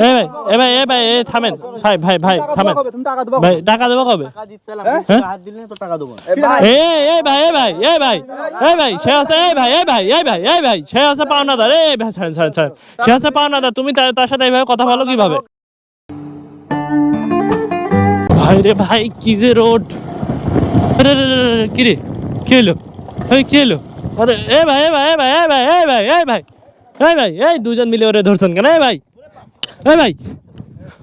এই ভাই এ ভাই এ ভাই এ থামেন ভাই ভাই ভাই থামেন তুমি ভাই টাকা দেবো কবে টাকা দিচ্ছিলাম হ্যাঁ? হাত দিলে তো টাকা দেবো না এ ভাই এই ভাই এই ভাই এই ভাই সে আছে এই ভাই এই ভাই এই ভাই এই ভাই সে আছে পাওনাদার এই ভাই ছাড়েন ছাড়েন ছাড়েন সে আছে পাওনাদার তুমি তার সাথে এইভাবে কথা বলো কীভাবে ভাই রে ভাই কি যে রোড কিরে কি হলো এই কি হলো আরে এ ভাই এ ভাই এ ভাই এ ভাই এ ভাই এ ভাই এই ভাই এই দুজন মিলে ওরে ধরছেন কেন এ ভাই এই ভাই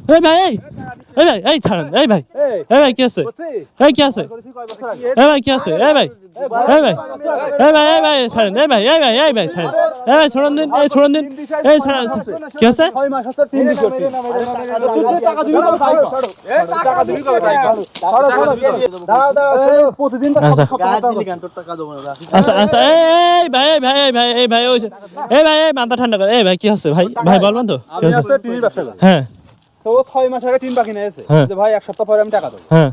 এই ভাই এই এই ভাই এই ছাড়েন এই ভাই এই ভাই কি আছে এই কি আছে এই ভাই কি আছে এই ভাই এই ভাই এই ভাই এই ভাই ছাড়েন এই ভাই এই ভাই এই ভাই ছাড়েন এই ভাই ছোড়ন দিন এই ছোড়ন দিন এই ছাড়েন কি আছে আচ্ছা। আচ্ছা আচ্ছা এই এই ভাই এই ভাই এই ভাই এই ভাই এই ভাই এই মাথা ঠান্ডা করে এই ভাই কি আছে ভাই ভাই বলবেন তো হ্যাঁ তো ছয় মাস আগে তিন বাকি নিয়েছে হ্যাঁ। যে ভাই এক সপ্তাহ পরে আমি টাকা দেবো। হ্যাঁ।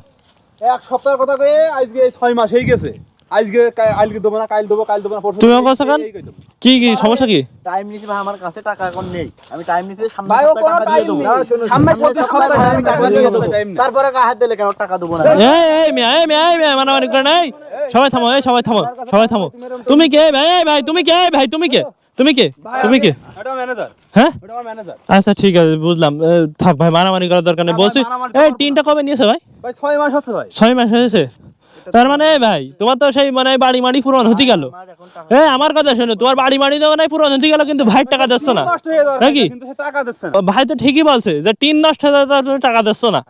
এক সপ্তাহের কথা কয়ে আজকে ছয় মাস হয়ে গেছে। আজকে আজকে দেবো না কাল দেবো কাল দেবো না পরশু তুমি আমার কাছে। কি কি সমস্যা কি? টাইম নিছি ভাই আমার কাছে টাকা এখন নেই। আমি টাইম নিছি সামনে ভাই, ও কোনো দেবো। নেই। সামনে সপ্তাহে সপ্তাহে আমি টাকা দিয়ে দেবো। তারপরে গায়ে হাত দিলে কেন টাকা দেবো না? এই এই মিয়া এই মিয়া এই মিয়া মারামারি করে নাই। সবাই থামো এই সবাই থামো সবাই থামো। তুমি কে? ভাই ভাই তুমি কে? ভাই তুমি কে? তুমি কে? তুমি কে? হ্যাঁ? আচ্ছা ঠিক আছে বুঝলাম। থাক ভাই মারামারি করার দরকার নেই। বলছি এই টিনটা কবে নিয়েছে ভাই? ভাই ছয় মাস হচ্ছে ভাই। ছয় মাস হয়েছে? তার মানে ভাই তোমার তো সেই মানে বাড়ি মাড়ি পুরন হতে গেল। এই আমার কথা শোনো তোমার বাড়ি মাড়ি তো মানে পুরন হতে গেল কিন্তু ভাই টাকা দিচ্ছ না। হয়ে যাওয়ার নাকি? ভাই তো ঠিকই বলছে যে টিন নষ্ট হয়ে তুমি টাকা দিচ্ছ না।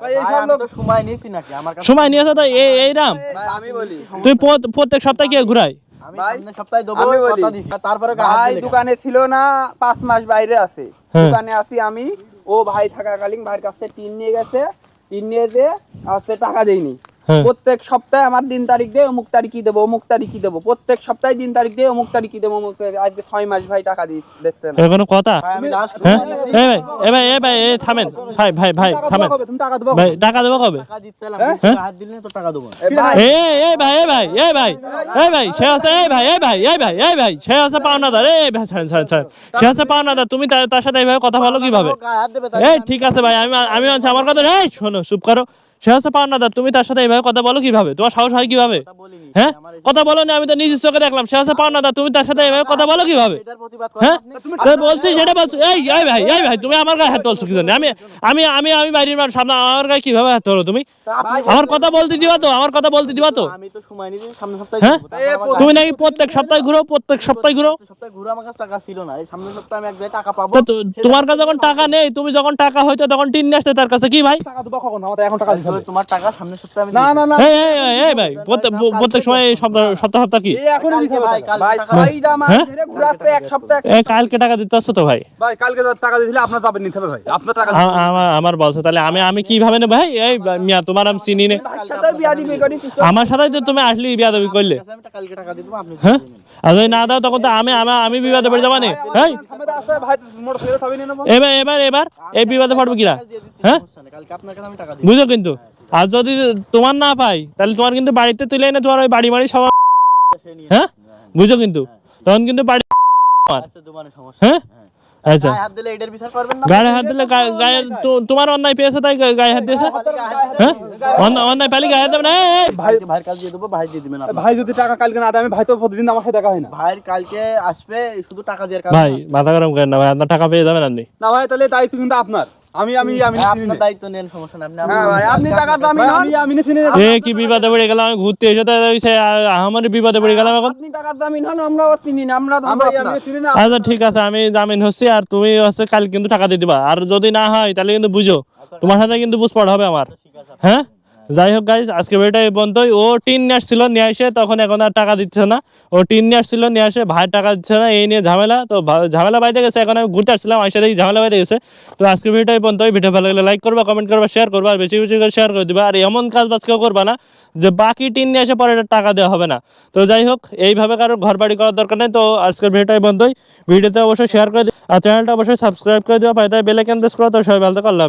সময় নিয়েছি নাকি সময় নিয়েছো তো এই এই রাম। ভাই আমি বলি। তুই প্রত্যেক সপ্তাহে কে ঘুরাই দোকানে ছিল না পাঁচ মাস বাইরে আছে। হ্যাঁ। দোকানে আছি আমি। ও ভাই থাকাকালীন ভাইয়ের কাছ থেকে টিন নিয়ে গেছে। টিন নিয়ে যে হচ্ছে টাকা দেয়নি। প্রত্যেক সপ্তাহে আমার দিন তারিখ দিয়ে অমুক তারিখই দেবো অমুক তারিখই দেবো প্রত্যেক সপ্তাহে দিন তারিখ দিয়ে অমুক তারিখই দেবো অমুক আজকে ছয় মাস ভাই টাকা দিচ্ছে না কোনো কথা ভাই হ্যাঁ এই ভাই এই ভাই এই থামেন ভাই ভাই ভাই থামেন তুমি টাকা দেবো ভাই টাকা দেবো কবে টাকা দিচ্ছিলাম হ্যাঁ? গায়ে হাত দিলে তো টাকা দেবো না এ ভাই, এই ভাই এই ভাই এই ভাই সে আছে এই ভাই এই ভাই এই ভাই এই ভাই সে আছে পাওনাদার এই ভাই ছাড়েন ছাড়েন ছাড়েন সে আছে পাওনাদার তুমি তার সাথে এইভাবে কথা বলো কীভাবে এই ঠিক আছে ভাই আমি আমি আছি আমার কথা এই শোনো চুপ করো সে হচ্ছে পাওনাদার তুমি তার সাথে এইভাবে কথা বলো কীভাবে? তোমার সাহস হয় কীভাবে? কথা বলিনি হ্যাঁ? আমার কথা বলো না আমি তো নিজের চোখে দেখলাম সে হচ্ছে পাওনাদার তুমি তার সাথে এইভাবে কথা বলো কীভাবে? হ্যাঁ? আপনি তো বলছি সেটা বলছি এই এই ভাই এই ভাই তুমি আমার গায়ে হাত তুলছো কি আমি আমি আমি আমি বাড়ির মানুষ সামনে আমার গায়ে কীভাবে হাত তোলো তুমি? আমার কথা বলতে দিবা তো আমার কথা বলতে দিবা তো। আমি তো সময় নিয়েছি সামনে সপ্তাহে হ্যাঁ? তুমি নাকি প্রত্যেক সপ্তাহে ঘুরো প্রত্যেক সপ্তাহে ঘুরো? সপ্তাহে ঘুরে আমার কাছে টাকা ছিল না এই সামনের সপ্তাহে আমি এক জায়গায় টাকা পাবো। তো তো- তোমার কাছে যখন টাকা নেই তুমি যখন টাকা হয়তো তখন টিন নিয়ে আসতে তার কাছে কি ভাই? টাকা দেবো কখন আমার এখন টাকা হবে তোমার টাকা সামনের সপ্তাহে আমি না না না এই এই এই, এই ভাই প্রত্যেক সময় সপ্তাহ সপ্তাহ সপ্তাহ কি? এই দিতে ভাই, কালকে ভাই টাকা- ছয়টা মাস? ধরে ঘুরাচ্ছে এক সপ্তাহ এক কালকে টাকা দিতে আসছো তো ভাই? ভাই কালকে টাকা দিয়েছিলে আপনার যাবেন নিতে হবে ভাই। আপনার টাকা আমার আমার বলছো তাহলে আমি আমি কীভাবে নেব? ভাই এই মিয়া তোমার আমি চিনি নে। ভাইয়ের সাথে বিয়া দিবি করি আমার সাথে তো তুমি আসলে বিয়াদবি করলে। আমি কালকে টাকা দিয়ে দেবো আপনি হ্যাঁ? দিয়ে দিবেন। আর যদি না দাও তখন তো আমি আমি আমি বিবাদে পড়ে যাবানি হ্যাঁ? এবার এবার এবার এই বিবাদে পড়ব কিরা? হ্যাঁ? বুঝো কিন্তু। আর যদি তোমার না পাই তাহলে তোমার কিন্তু বাড়িতে তুলে এনে তোমার ওই বাড়ি বাড়ি সব হ্যাঁ? বুঝো কিন্তু। তখন কিন্তু বাড়ি আচ্ছা হ্যাঁ। আচ্ছা। গায়ে হাত দিলে এটার বিচার করবেন না? গায়ে হাত দিলে গায়ে- গায়ে তোমার অন্যায় পেয়েছে তাই গায়ে- হাত দিয়েছে? হ্যাঁ? অন্যায় পালি গায়ে হাত দেবে না। ভাই ভাই ভাইয়ের কাছে দিয়ে দেবো ভাই দিয়ে দিবেন না ভাই যদি টাকা কালকে না দেয় আমি ভাই তো প্রতিদিন আমার সাথে দেখা হয় না। ভাইয়ের কালকে আসবে শুধু টাকা দেওয়ার ভাই মাথা গরম করেন না ভাই আপনার টাকা পেয়ে যাবেন আপনি। না ভাই তাহলে দায়িত্ব কিন্তু আপনার। আমি আমি আমি আপনার দায়িত্ব নেন সমস্যা নেই। আপনি আপনি টাকা দামি ভাই, আমি আমি চিনি না এ কি বিপদে পড়ে গেলাম আমি ঘুরতে এসে তো সে আমার বিপদে পড়ে গেলাম এখন। আপনি টাকা দামি নন আমরাও চিনি না আমরা তো আমরা আপনার। আমি চিনি না আচ্ছা ঠিক আছে আমি জামিন হচ্ছি আর তুমি হচ্ছে কাল কিন্তু টাকা দিয়ে দিবা। আর যদি না হয় তাহলে কিন্তু বুঝো। তোমার সাথে কিন্তু বুঝ পড়া হবে আমার। হ্যাঁ? যাই হোক গাইজ আজকে ভিডিওটা এই পর্যন্তই। ও টিন নিয়ে আসছিল, নিয়ে আসে তখন এখন আর টাকা দিচ্ছে না। ও টিন নিয়ে আসছিল, নিয়ে আসে ভাই টাকা দিচ্ছে না, এই নিয়ে ঝামেলা। তো ঝামেলা বাইতে গেছে, এখন আমি ঘুরতে আসছিলাম আসে দেখি ঝামেলা বাইতে গেছে। তো আজকে ভিডিওটা এই পর্যন্তই। ভিডিও ভালো লাগলে লাইক করবা কমেন্ট করবা শেয়ার করবা, আর বেশি বেশি করে শেয়ার করে দিবা। আর এমন কাজ বাজ কেউ করবা না, যে বাকি টিন নিয়ে এসে পরে এটা টাকা দেওয়া হবে না। তো যাই হোক এইভাবে কারও ঘর বাড়ি করার দরকার নেই। তো আজকের ভিডিওটা এই পর্যন্তই। ভিডিওতে অবশ্যই শেয়ার করে দিও। আর চ্যানেলটা অবশ্যই সাবস্ক্রাইব করে দিও। পাইতে বেল আইকন প্রেস করো। তো সবাই ভালো থাকো, আল্লাহ